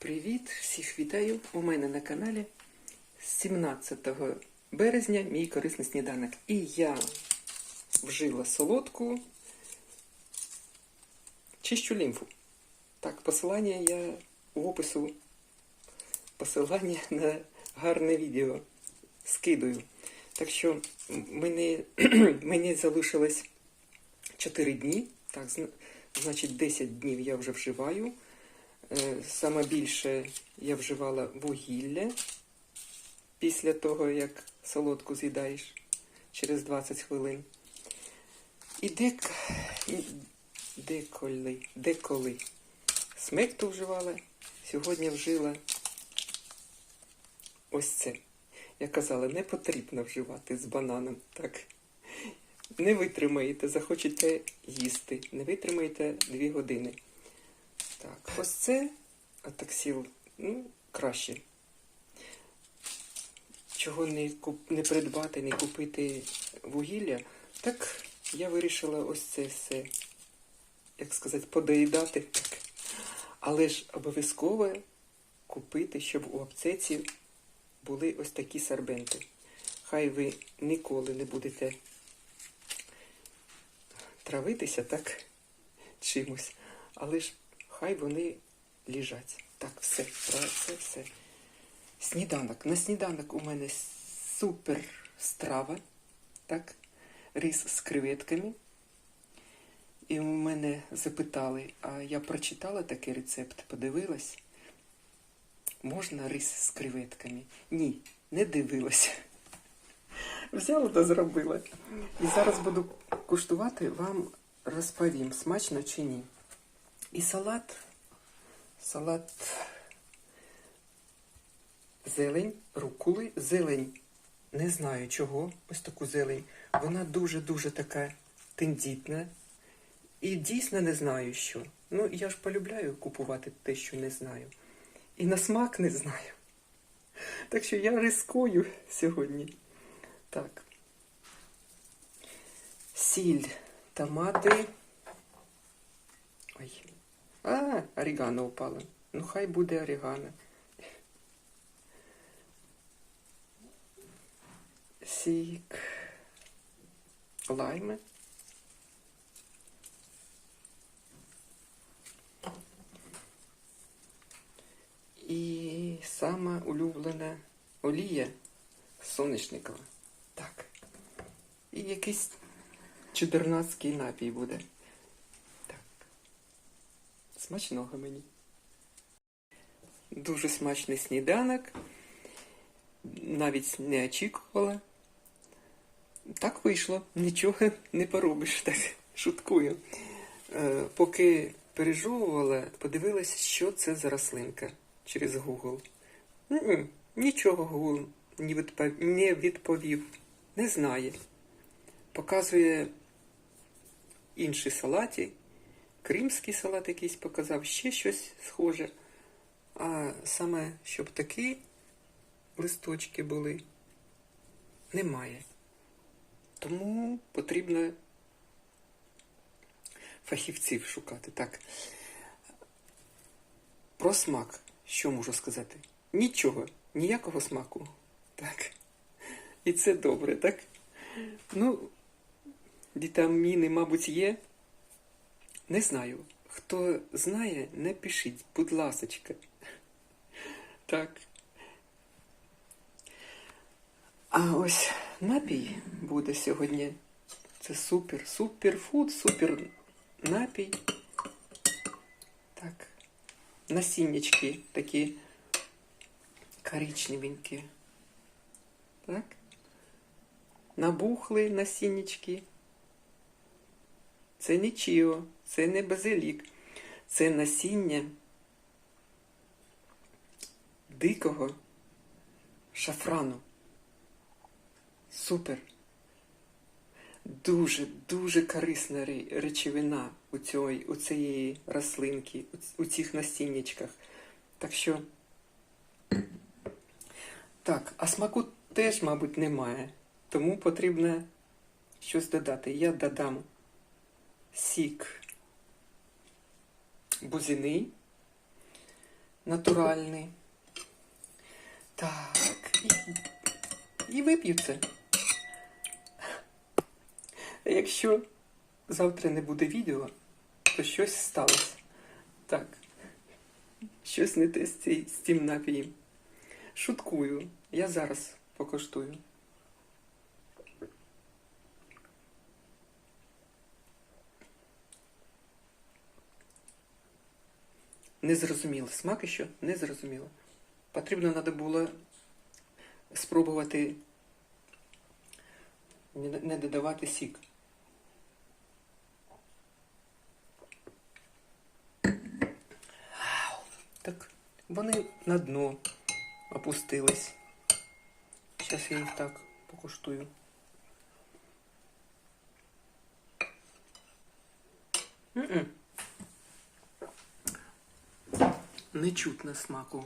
Привіт! Всіх вітаю! У мене на каналі 17 березня мій корисний сніданок. І я вжила солодку чищу лімфу. Так, посилання я в опису посилання на гарне відео скидаю. Так що мені, мені залишилось 4 дні. Так, значить 10 днів я вже вживаю. Е, Саме більше я вживала вугілля після того, як солодку з'їдаєш через 20 хвилин. І дек... деколи, деколи смекту вживала, сьогодні вжила ось це. Я казала, не потрібно вживати з бананом. Так. Не витримаєте, захочете їсти. Не витримаєте 2 години. Так, ось це атаксіл, ну, краще. Чого не, куп, не придбати, не купити вугілля, так я вирішила ось це все, як сказати, подоїдати. Так. Але ж обов'язково купити, щоб у аптеці були ось такі сорбенти. Хай ви ніколи не будете травитися так чимось, але ж хай вони лежать. Так, все, про це все. Сніданок. На сніданок у мене супер страва. Так, рис з креветками. І у мене запитали, а я прочитала такий рецепт, подивилась. Можна рис з креветками? Ні, не дивилася. Взяла та зробила. І зараз буду куштувати, вам розповім, смачно чи ні. І салат. Салат зелень, рукули, зелень. Не знаю чого, ось таку зелень. Вона дуже-дуже така тендітна. І дійсно не знаю що. Ну, я ж полюбляю купувати те, що не знаю. І на смак не знаю. Так що я рискую сьогодні. Так. Сіль, томати. А, орегано упало. Ну, хай буде орегано. Сік. Лайми. І сама улюблена олія соняшникова. Так. І якийсь чудернацький напій буде. Смачного мені. Дуже смачний сніданок. Навіть не очікувала. Так вийшло. Нічого не поробиш. Так, шуткую. Е, поки пережовувала, подивилася, що це за рослинка через Google. М-м, Нічого Google не відпов- не відповів. Не знає. Показує інші салаті. Кримський салат якийсь показав, ще щось схоже. А саме, щоб такі листочки були, немає. Тому потрібно фахівців шукати. Так. Про смак. Що можу сказати? Нічого, ніякого смаку. Так. І це добре, так? Ну, вітаміни, мабуть, є. Не знаю. Хто знає, не пишіть, будь ласочка. Так. А ось напій буде сьогодні. Це супер, суперфуд, супер напій. Так. Насіннячки такі коричневенькі. Так. Набухли насіннячки. Це не чіо, це не базилік. Це насіння дикого шафрану. Супер. Дуже, дуже корисна речовина у, цій, у цієї рослинки, у цих насіннячках. Так що. Так, а смаку теж, мабуть, немає. Тому потрібно щось додати. Я додам сік бузини, натуральний. Так, і, і вип'ю це. Якщо завтра не буде відео, то щось сталося. Так. Щось не те з цим напієм. Шуткую. Я зараз покоштую. Не зрозуміло. Смак що? Не зрозуміло. Потрібно треба було спробувати не додавати сік. Так, вони на дно опустились. Зараз я їх так покуштую. Не чутно смаку.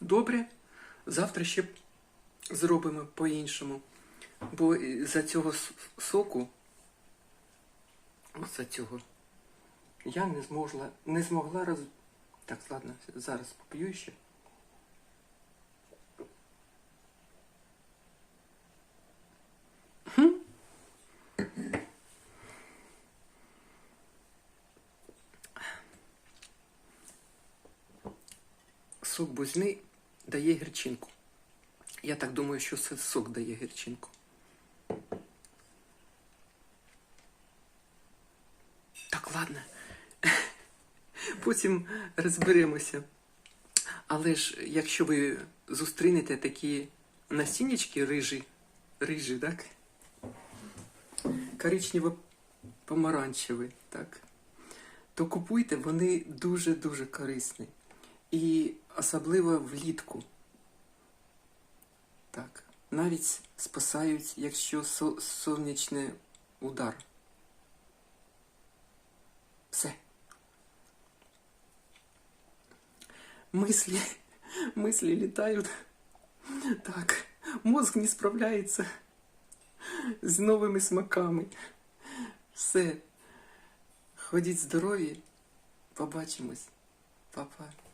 Добре, завтра ще зробимо по-іншому. Бо за цього соку, за цього, я не змогла, не змогла роз... Так, ладно, зараз поп'ю ще. Сок бузьми дає гірчинку. Я так думаю, що це сок дає гірчинку. Так, ладно. Потім розберемося. Але ж якщо ви зустрінете такі насіннячки рижі, рижі, так? Коричнево-помаранчеві, так? То купуйте, вони дуже-дуже корисні. І особливо влітку. Так. Навіть спасають, якщо сонячний удар. Все. Мысли, мысли летают. Так, мозг не справляється з новими смаками. Все. Ходіть здорові. Побачимось. Па-па.